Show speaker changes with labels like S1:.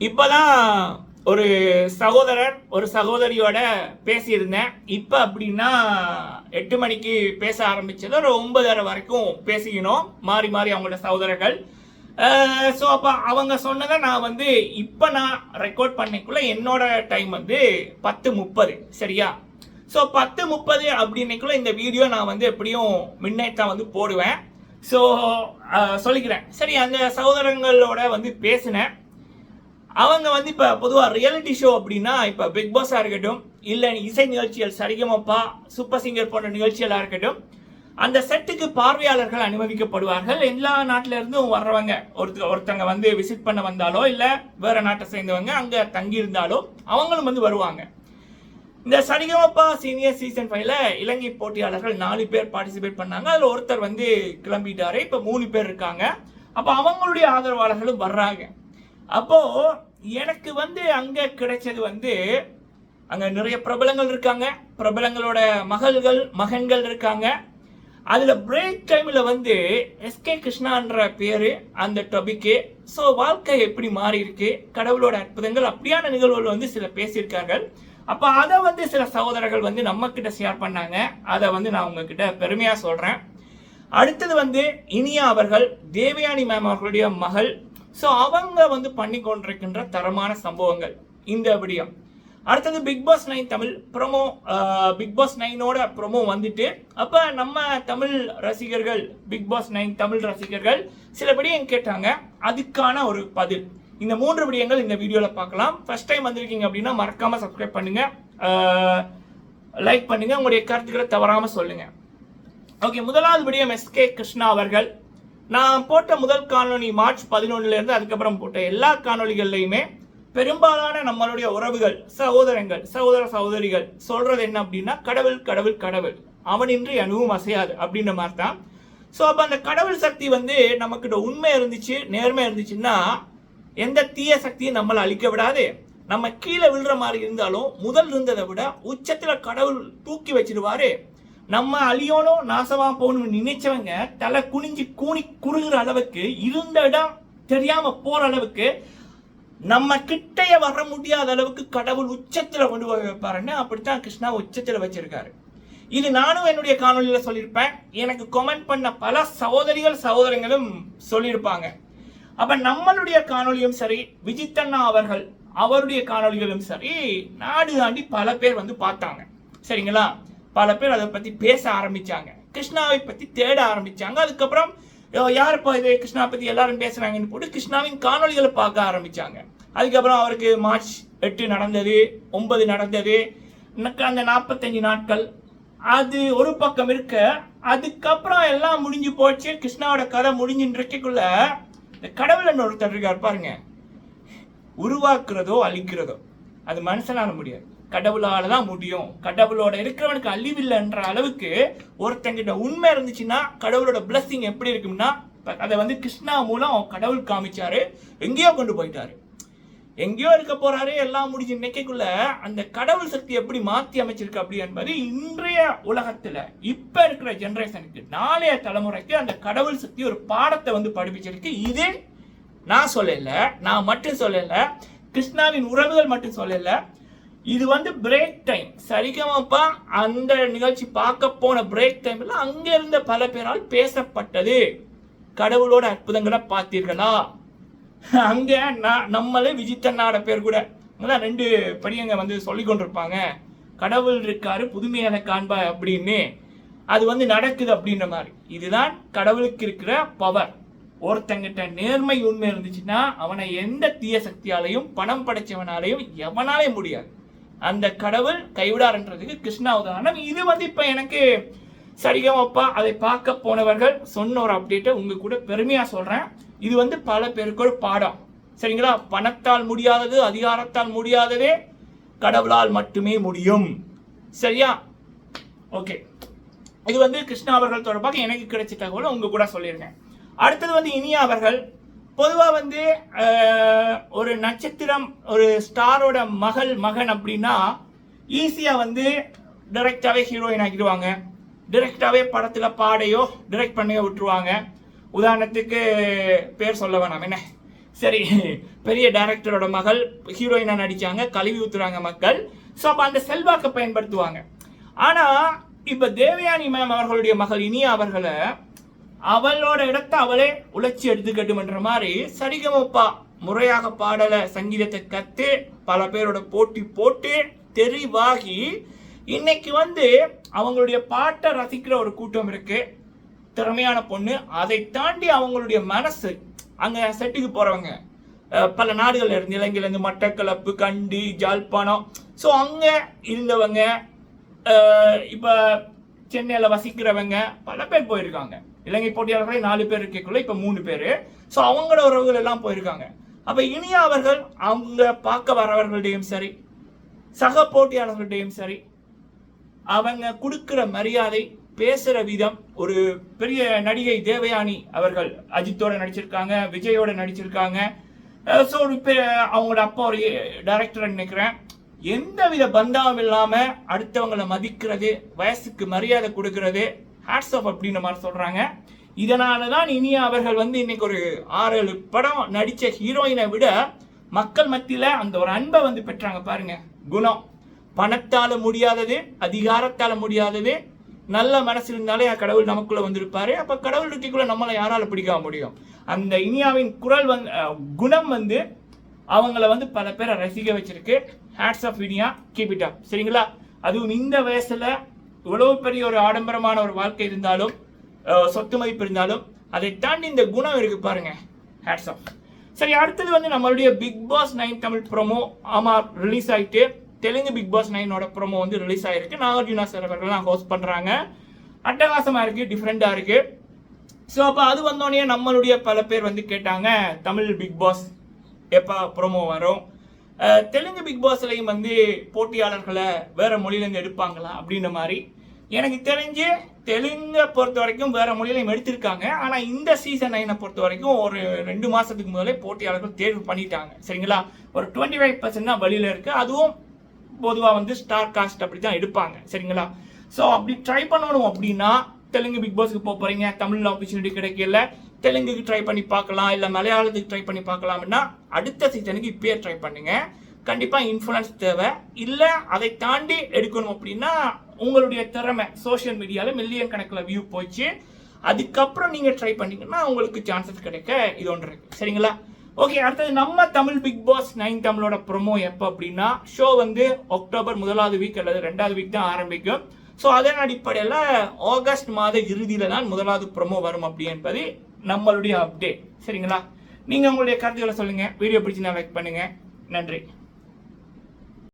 S1: இப்போதான் ஒரு சகோதரர் ஒரு சகோதரியோட பேசியிருந்தேன். இப்போ அப்படின்னா எட்டு மணிக்கு பேச ஆரம்பிச்சது ஒரு ஒன்பதரை வரைக்கும் பேசிக்கணும். மாறி மாறி அவங்களோட சகோதரர்கள். ஸோ அப்போ அவங்க சொன்னதை நான் வந்து இப்போ நான் ரெக்கார்ட் பண்ணிக்குள்ள என்னோட டைம் வந்து பத்து முப்பது சரியா? ஸோ பத்து முப்பது அப்படின்னைக்குள்ளே இந்த வீடியோ நான் வந்து எப்படியும் மின்னேட் தான் வந்து போடுவேன். ஸோ சொல்லிக்கிறேன். சரி அந்த சகோதரங்களோட வந்து பேசினேன். அவங்க வந்து இப்போ பொதுவாக ரியாலிட்டி ஷோ அப்படின்னா இப்போ பிக் பாஸாக இருக்கட்டும் இல்லை இசை நிகழ்ச்சிகள் சரிகமப்பா சூப்பர் சிங்கர் போன்ற நிகழ்ச்சிகளாக இருக்கட்டும் அந்த செட்டுக்கு பார்வையாளர்கள் அனுமதிக்கப்படுவார்கள் எல்லா நாட்டில இருந்தும் வர்றவங்க ஒருத்தர் ஒருத்தங்க வந்து விசிட் பண்ண வந்தாலோ இல்லை வேற நாட்டை சேர்ந்தவங்க அங்கே தங்கி இருந்தாலோ அவங்களும் வந்து வருவாங்க. இந்த சரிகமப்பா சீனியர் சீசன் ஃபைவ்ல இலங்கை போட்டியாளர்கள் நாலு பேர் பார்ட்டிசிபேட் பண்ணாங்க. அதில் ஒருத்தர் வந்து கிளம்பிட்டாரு. இப்போ மூணு பேர் இருக்காங்க. அப்போ அவங்களுடைய ஆதரவாளர்களும் வர்றாங்க. அப்போது எனக்கு வந்து அங்க கிடைச்சது வந்து அங்க நிறைய பிரபலங்கள் இருக்காங்க. பிரபலங்களோட மகள்கள் மகன்கள் இருக்காங்க. அதுல பிரேக் டைம்ல வந்து எஸ்கே கிருஷ்ணான்ற பேரு அந்த டொபிக்கு ஸோ வாழ்க்கை எப்படி மாறி இருக்கு கடவுளோட அற்புதங்கள் அப்படியான நிகழ்வுகள் வந்து சில பேசியிருக்கார்கள். அப்ப அதை வந்து சில சகோதரர்கள் வந்து நம்ம கிட்ட ஷேர் பண்ணாங்க. அதை வந்து நான் உங்ககிட்ட பெருமையா சொல்றேன். அடுத்தது வந்து இனியா அவர்கள் தேவயானி மேம் அவர்களுடைய மகள். ஸோ அவங்க வந்து பண்ணி கொண்டிருக்கின்ற தரமான சம்பவங்கள். இந்த விடியம். அடுத்தது big pass nine Tamil promo big pass நைனோட ப்ரொமோ வந்துட்டு அப்போ நம்ம தமிழ் ரசிகர்கள் பிக் பாஸ் நைன் தமிழ் ரசிகர்கள் சில விடயம் கேட்டாங்க. அதுக்கான ஒரு பதில். இந்த மூன்று விடயங்கள் இந்த வீடியோவில் பார்க்கலாம். ஃபர்ஸ்ட் டைம் வந்திருக்கீங்க அப்படின்னா மறக்காம சப்ஸ்கிரைப் பண்ணுங்க. லைக் பண்ணுங்க. உங்களுடைய கருத்துக்களை தவறாமல் சொல்லுங்க. ஓகே முதலாவது விடயம் எஸ்கே கிருஷ்ணா அவர்கள். நான் போட்ட முதல் காணொலி மார்ச் பதினொன்னுலேருந்து அதுக்கப்புறம் போட்ட எல்லா காணொளிகள்லையுமே பெரும்பாலான நம்மளுடைய உறவுகள் சகோதரங்கள் சகோதர சகோதரிகள் சொல்றது என்ன அப்படின்னா கடவுள் கடவுள் கடவுள். அவனின்றி அணுவும் அசையாது அப்படின்ற மாதிரி தான் ஸோ அப்போ அந்த கடவுள் சக்தி வந்து நம்மக்கிட்ட உண்மை இருந்துச்சு நேர்மை இருந்துச்சுன்னா எந்த தீய சக்தியும் நம்மளை அழிக்க விடாது. நம்ம கீழே விழுற மாதிரி இருந்தாலும் முதல் இருந்ததை விட உச்சத்தில் கடவுள் தூக்கி வச்சிருவாரு. நம்ம அழியணும் நாசமா போகணும்னு நினைச்சவங்க தலை குனிஞ்சு கூனி குறுகிற அளவுக்கு இருந்த இடம் தெரியாம போற அளவுக்கு நம்ம கிட்டைய வர முடியாத அளவுக்கு கடவுள் உச்சத்துல கொண்டு போய் வைப்பாருன்னு அப்படித்தான் கிருஷ்ணா உச்சத்துல வச்சிருக்காரு. இது நானும் என்னுடைய காணொலியில சொல்லியிருப்பேன். எனக்கு கமெண்ட் பண்ண பல சகோதரிகள் சகோதரங்களும் சொல்லியிருப்பாங்க. அப்ப நம்மளுடைய காணொலியும் சரி விஜித்தண்ணா அவர்கள் அவருடைய காணொளிகளும் சரி நாடு தாண்டி பல பேர் வந்து பார்த்தாங்க. சரிங்களா? பல பேர் அதை பத்தி பேச ஆரம்பிச்சாங்க. கிருஷ்ணாவை பத்தி தேட ஆரம்பிச்சாங்க. அதுக்கப்புறம் யாருப்பா இது கிருஷ்ணா பத்தி எல்லாரும் பேசுறாங்கன்னு போட்டு கிருஷ்ணாவின் காணொளிகளை பார்க்க ஆரம்பிச்சாங்க. அதுக்கப்புறம் அவருக்கு மார்ச் எட்டு நடந்தது ஒன்பது நடந்தது. அந்த நாற்பத்தஞ்சு நாட்கள் அது ஒரு பக்கம் இருக்க அதுக்கப்புறம் எல்லாம் முடிஞ்சு போச்சு. கிருஷ்ணாவோட கதை முடிஞ்சுன்னு இந்த கடவுள் ஒருத்தர் இருக்கார் பாருங்க. உருவாக்குறதோ அழிக்கிறதோ அது மனுஷனால முடியாது. கடவுளால தான் முடியும். கடவுளோட இருக்கிறவனுக்கு அழிவில்லைன்ற அளவுக்கு ஒருத்தங்கிட்ட உண்மை இருந்துச்சுன்னா கடவுளோட பிளஸ்ஸிங் எப்படி இருக்கும்னா அதை வந்து கிருஷ்ணா மூலம் கடவுள் காமிச்சாரு. எங்கேயோ கொண்டு போயிட்டாரு. எங்கேயோ இருக்க போறாரு எல்லாம் முடிஞ்சு நினைக்கக்குள்ள அந்த கடவுள் சக்தி எப்படி மாத்தி அமைச்சிருக்கு அப்படி என்பது இன்றைய உலகத்துல இப்ப இருக்கிற ஜெனரேஷனுக்கு நாளைய தலைமுறைக்கு அந்த கடவுள் சக்தி ஒரு பாடத்தை வந்து படிப்பிச்சிருக்கு. இது நான் சொல்லல நான் மட்டும் சொல்லல கிருஷ்ணாவின் உறவுகள் மட்டும் சொல்லல இது வந்து பிரேக் டைம் சரிகமப்பா அந்த நிகழ்ச்சி பார்க்க போன பிரேக் டைம்ல அங்க இருந்த பல பேரால் பேசப்பட்டது. கடவுளோட அற்புதங்களை பார்த்தீர்களா? அங்க நான் நம்மளே விஜித்தண்ணாட பேர் கூட அங்கதான் ரெண்டு படியங்க வந்து சொல்லி கொண்டிருப்பாங்க. கடவுள் இருக்காரு புதுமையான காண்பா அப்படின்னு. அது வந்து நடக்குது அப்படின்ற மாதிரி. இதுதான் கடவுளுக்கு இருக்கிற பவர் ஒருத்தங்கிட்ட நேர்மை உண்மை இருந்துச்சுன்னா அவனை எந்த தீய சக்தியாலையும் பணம் படைச்சவனாலையும் எவனாலே முடியாது. அந்த கடவுள் கைவிடார்ன்றதுக்கு கிருஷ்ணா உதாரணம். இது வந்து இப்போ எனக்கு சரிகமப்பா அதை பார்க்க போனவர்கள் சொன்ன ஒரு அப்டேட்டை உங்க கூட பெருமையாக சொல்கிறேன் இது வந்து பல பேருக்கு ஒரு பாடம். சரிங்களா? பணத்தால் முடியாதது அதிகாரத்தால் முடியாததே கடவுளால் மட்டுமே முடியும். சரியா? ஓகே இது வந்து கிருஷ்ணா அவர்கள் தொடர்பாக எனக்கு கிடைச்ச தகவலை உங்க கூட சொல்லியிருக்கேன். அடுத்தது வந்து இனியா அவர்கள் பொதுவாக வந்து ஒரு நட்சத்திரம் ஒரு ஸ்டாரோட மகள் மகன் அப்படின்னா ஈஸியாக வந்து டைரெக்டாகவே ஹீரோயின் ஆக்கிடுவாங்க. டிரெக்டாகவே படத்தில் பாடையோ டிரெக்ட் பண்ணியோ விட்டுருவாங்க. உதாரணத்துக்கு பேர் சொல்ல வேணாம் என்ன? சரி பெரிய டைரக்டரோட மகள் ஹீரோயினாக நடிச்சாங்க கழுவி ஊத்துறாங்க மக்கள். ஸோ அப்போ அந்த செல்வாக்கை பயன்படுத்துவாங்க. ஆனால் இப்போ தேவயானி மேம் அவர்களுடைய மகள் இனியா அவர்களை அவளோட இடத்தை அவளே உழைச்சி எடுத்துக்கட்டும்ன்ற மாதிரி சரிகமப்பா முறையாக பாடல சங்கீதத்தை கத்து பல பேரோட போட்டி போட்டு தெரிவாகி இன்னைக்கு வந்து அவங்களுடைய பாட்டை ரசிக்கிற ஒரு கூட்டம் இருக்கு. திறமையான பொண்ணு. அதை தாண்டி அவங்களுடைய மனசு அங்க செட்டுக்கு போறவங்க பல நாடுகளில் இருந்து இலங்கையிலேருந்து மட்டக்களப்பு கண்டி ஜாழ்ப்பாணம். ஸோ அங்க இருந்தவங்க இப்போ இப்ப சென்னையில வசிக்கிறவங்க பல பேர் போயிருக்காங்க. இலங்கை போட்டியாளர்களே நாலு பேர் இருக்கக்குள்ள இப்போ மூணு பேர். ஸோ அவங்களோட உறவுகள் எல்லாம் போயிருக்காங்க. அப்போ இனியா அவர்கள் அவங்க பார்க்க வரவர்களுடையும் சரி சக போட்டியாளர்கள்டையும் சரி அவங்க கொடுக்குற மரியாதை பேசுகிற விதம் ஒரு பெரிய நடிகை தேவயானி அவர்கள் அஜித்தோட நடிச்சிருக்காங்க விஜயோட நடிச்சிருக்காங்க. ஸோ அவங்களோட அப்பா ஒரு டைரக்டர் நினைக்கிறேன். எந்த வித பந்தாவும் இல்லாமல் அடுத்தவங்களை மதிக்கிறது வயசுக்கு மரியாதை கொடுக்கறது ஹேட்ஸ் ஆஃப் அப்படின்ற மாதிரி சொல்கிறாங்க இதனால தான் இனியா அவர்கள் வந்து இன்னைக்கு ஒரு ஆறு ஏழு படம் நடித்த ஹீரோயினை விட மக்கள் மத்தியில் அந்த ஒரு அன்பை வந்து பெற்றாங்க பாருங்க. குணம். பணத்தால் முடியாதது அதிகாரத்தால் முடியாதது நல்ல மனசு இருந்தாலே கடவுள் நமக்குள்ளே வந்திருப்பாரு. அப்போ கடவுள் இருக்கைக்குள்ள நம்மளை யாரால் பிடிக்க முடியும்? அந்த இனியாவின் குரல் வந்து குணம் வந்து அவங்கள வந்து பல பேரை ரசிக்க வச்சிருக்கு. Hats off Iniya keep it up சரிங்களா? அதுவும் இந்த வயசில் இவ்வளவு பெரிய ஒரு ஆடம்பரமான ஒரு வாழ்க்கை இருந்தாலும் சொத்து மதிப்பு இருந்தாலும் அதை தாண்டி இந்த குணம் இருக்கு பாருங்க. ஹேட்ஸ் ஆஃப் சரி அடுத்தது வந்து நம்மளுடைய big pass nine Tamil promo ஆமா ரிலீஸ் ஆயிட்டு தெலுங்கு பிக் பாஸ் நைனோட ப்ரோமோ வந்து ரிலீஸ் ஆயிருக்கு. நாகார்ஜுனா சார் அவர்கள்லாம் ஹோஸ்ட் பண்றாங்க. அட்டகாசமா இருக்கு டிஃப்ரெண்டா இருக்கு. ஸோ அப்போ அது வந்தோடனே நம்மளுடைய பல பேர் வந்து கேட்டாங்க தமிழ் பிக் பாஸ் எப்போ ப்ரோமோ வரும்? தெலுங்கு பிக் பாஸ்லையும் வந்து போட்டியாளர்களை வேற மொழியிலேருந்து எடுப்பாங்களா? அப்படின்ற மாதிரி எனக்கு தெரிஞ்சு தெலுங்கை பொறுத்த வரைக்கும் வேற மொழியிலையும் எடுத்திருக்காங்க. ஆனால் இந்த சீசன் நைனை பொறுத்த வரைக்கும் ஒரு ரெண்டு மாசத்துக்கு முதலே போட்டியாளர்கள் தேர்வு பண்ணிட்டாங்க. சரிங்களா? ஒரு டுவெண்ட்டி ஃபைவ் பர்சன்ட் தான் வெளியில இருக்கு. அதுவும் பொதுவாக வந்து ஸ்டார் காஸ்ட் அப்படி தான் எடுப்பாங்க. சரிங்களா? ஸோ அப்படி ட்ரை பண்ணணும் அப்படின்னா தெலுங்கு பிக் பாஸ்க்கு போக போறீங்க. தமிழ் ஆப்பர்ச்சுனிட்டி கிடைக்கல. தெலுங்குக்கு ட்ரை பண்ணி பார்க்கலாம். இல்லை மலையாளத்துக்கு ட்ரை பண்ணி பார்க்கலாம்னா அடுத்த சீசனுக்கு இப்பயே ட்ரை பண்ணுங்க. கண்டிப்பாக இன்ஃப்ளூயன்ஸ் தேவை. இல்லை அதை தாண்டி எடுக்கணும் அப்படின்னா உங்களுடைய திறமை சோஷியல் மீடியாவில் மில்லியன் கணக்கில் வியூ போச்சு. அதுக்கப்புறம் நீங்கள் ட்ரை பண்ணிங்கன்னா உங்களுக்கு சான்சஸ் கிடைக்க இது ஒன்று இருக்கு. சரிங்களா? ஓகே அடுத்தது நம்ம தமிழ் பிக் பாஸ் நைன் தமிழோட ப்ரோமோ எப்போ அப்படின்னா ஷோ வந்து அக்டோபர் முதலாவது வீக் அல்லது ரெண்டாவது வீக் தான் ஆரம்பிக்கும். ஸோ அதன் அடிப்படையில் ஆகஸ்ட் மாத இறுதியில் தான் முதலாவது ப்ரோமோ வரும் அப்படி என்பது நம்மளுடைய அப்டேட் சரிங்களா? நீங்கள் உங்களுடைய கருத்துக்களை சொல்லுங்கள் வீடியோ பிடிச்சினா லைக் பண்ணுங்கள் நன்றி.